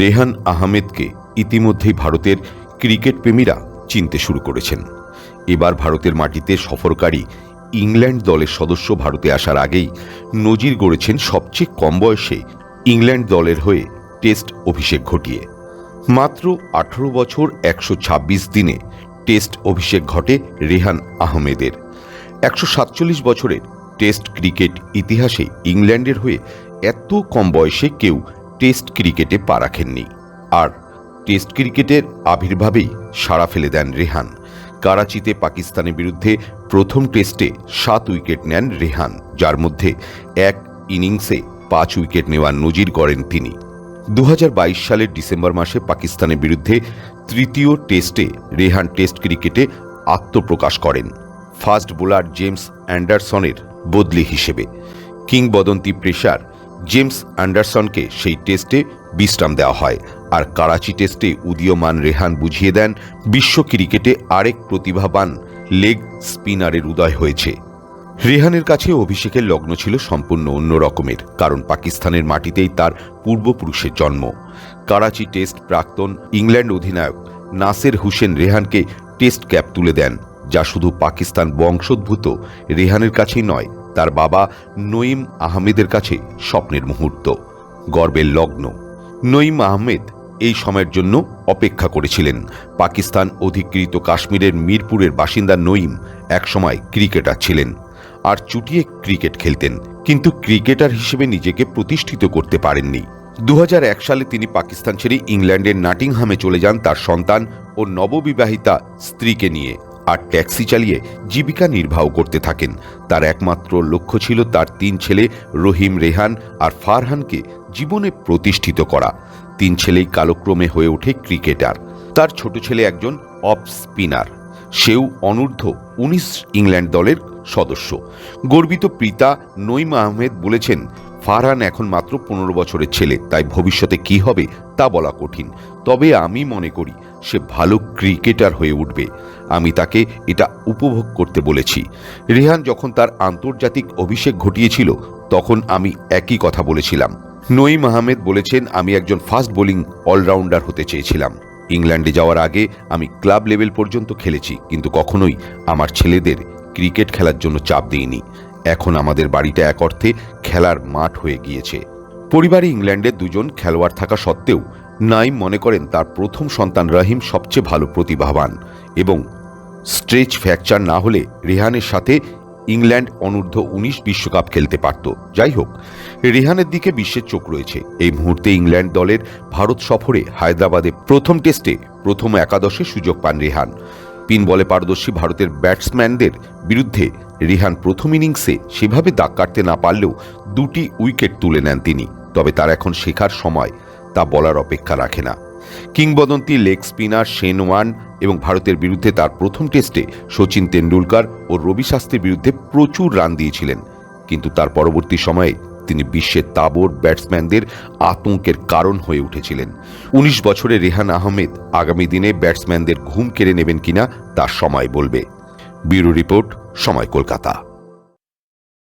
রেহান আহমেদকে ইতিমধ্যেই ভারতের ক্রিকেট প্রেমীরা চিনতে শুরু করেছেন। এবার ভারতের মাটিতে সফরকারী ইংল্যান্ড দলের সদস্য ভারতে আসার আগেই নজির গড়েছেন সবচেয়ে কম বয়সে ইংল্যান্ড দলের হয়ে টেস্ট অভিষেক ঘটিয়ে। মাত্র আঠারো বছর একশো ছাব্বিশ দিনে টেস্ট অভিষেক ঘটে রেহান আহমেদের। একশো সাতচল্লিশ বছরের টেস্ট ক্রিকেট ইতিহাসে ইংল্যান্ডের হয়ে এত কম বয়সে কেউ টেস্ট ক্রিকেটে পা রাখেননি। আর টেস্ট ক্রিকেটের আবির্ভাবেই সাড়া ফেলে দেন রেহান। করাচিতে পাকিস্তানের বিরুদ্ধে প্রথম টেস্টে সাত উইকেট নেন রেহান, যার মধ্যে এক ইনিংসে পাঁচ উইকেট নেওয়ার নজির করেন তিনি। দু হাজার বাইশ সালের ডিসেম্বর মাসে পাকিস্তানের বিরুদ্ধে তৃতীয় টেস্টে রেহান টেস্ট ক্রিকেটে আত্মপ্রকাশ করেন। ফাস্ট বোলার জেমস অ্যান্ডারসনের বদলি হিসেবে। কিংবদন্তি প্রেসার জেমস অ্যান্ডারসনকে সেই টেস্টে বিশ্রাম দেওয়া হয়। আর করাচি টেস্টে উদীয়মান রেহান বুঝিয়ে দেন, বিশ্ব ক্রিকেটে আরেক প্রতিভাবান লেগ স্পিনারের উদয় হয়েছে। রেহানের কাছে অভিষেকের লগ্ন ছিল সম্পূর্ণ অন্য রকমের, কারণ পাকিস্তানের মাটিতেই তার পূর্বপুরুষের জন্ম। করাচি টেস্ট প্রাক্তন ইংল্যান্ড অধিনায়ক নাসের হুসেন রেহানকে টেস্ট ক্যাপ তুলে দেন, যা শুধু পাকিস্তান বংশোদ্ভূত, রেহানের কাছেই নয় তার বাবা নঈম আহমেদের কাছে স্বপ্নের মুহূর্ত, গর্বের লগ্ন। নঈম আহমেদ এই সময়ের জন্য অপেক্ষা করেছিলেন। পাকিস্তান অধিকৃত কাশ্মীরের মিরপুরের বাসিন্দা নঈম একসময় ক্রিকেটার ছিলেন আর চুটিয়ে ক্রিকেট খেলতেন, কিন্তু ক্রিকেটার হিসেবে নিজেকে প্রতিষ্ঠিত করতে পারেননি। দু হাজার এক সালে তিনি পাকিস্তান ছেড়ে ইংল্যান্ডের নাটিংহামে চলে যান তার সন্তান ও নববিবাহিতা স্ত্রীকে নিয়ে। আর ট্যাক্সি চালিয়ে জীবিকা নির্বাহ করতে থাকেন। তার একমাত্র লক্ষ্য ছিল তার তিন ছেলে, রহিম, রেহান আর ফারহানকে জীবনে প্রতিষ্ঠিত করা। তিন ছেলেই কালক্রমে হয়ে ওঠে ক্রিকেটার। তার ছোট ছেলে একজন অফ স্পিনার। সেও অনূর্ধ্ব উনিশ ইংল্যান্ড দলের সদস্য। গর্বিত পিতা নঈম আহমেদ বলেছেন, ফারহান এখন মাত্র পনেরো বছরের ছেলে, তাই ভবিষ্যতে কি হবে তা বলা কঠিন। তবে আমি মনে করি সে ভালো ক্রিকেটার হয়ে উঠবে। আমি তাকে এটা উপভোগ করতে বলেছি। রেহান যখন তার আন্তর্জাতিক অভিষেক ঘটিয়েছিল, তখন আমি একই কথা বলেছিলাম। নঈম আহমেদ বলেছেন, আমি একজন ফাস্ট বোলিং অলরাউন্ডার হতে চেয়েছিলাম। ইংল্যান্ডে যাওয়ার আগে আমি ক্লাব লেভেল পর্যন্ত খেলেছি, কিন্তু কখনোই আমার ছেলেদের ক্রিকেট খেলার জন্য চাপ দিইনি। এখন আমাদের বাড়িটা এক অর্থে খেলার মাঠ হয়ে গিয়েছে। পরিবারে ইংল্যান্ডের দুজন খেলোয়াড় থাকা সত্ত্বেও নাইম মনে করেন তার প্রথম সন্তান রাহিম সবচেয়ে ভালো প্রতিভাবান এবং স্ট্রেচ ফ্র্যাকচার না হলে রেহানের সাথে ইংল্যান্ড অনূর্ধ্ব উনিশ বিশ্বকাপ খেলতে পারত। যাই হোক, রেহানের দিকে বিশ্বের চোখ রয়েছে। এই মুহূর্তে ইংল্যান্ড দলের ভারত সফরে হায়দ্রাবাদে প্রথম টেস্টে প্রথম একাদশে সুযোগ পান রেহান। পিন বলে পারদর্শী ভারতের ব্যাটসম্যানদের বিরুদ্ধে রিহান প্রথম ইনিংসে সেভাবে দাগ কাটতে না পারলেও দুটি উইকেট তুলে নেন তিনি। তবে তার এখন শেখার সময় তা বলার অপেক্ষা রাখে না। কিংবদন্তি লেগ স্পিনার শেন ওয়ান এবং ভারতের বিরুদ্ধে তার প্রথম টেস্টে সচিন তেন্ডুলকার ও রবি শাস্ত্রীর বিরুদ্ধে প্রচুর রান দিয়েছিলেন। কিন্তু তার পরবর্তী সময়ে তিনি বিশ্বের তাবর ব্যাটসম্যানদের আতঙ্কের কারণ হয়ে উঠেছিলেন। উনিশ বছরের রেহান আহমেদ আগামী দিনে ব্যাটসম্যানদের ঘুম কেড়ে নেবেন কিনা তার সময় বলবে। ব্যুরো রিপোর্ট সময় কলকাতা।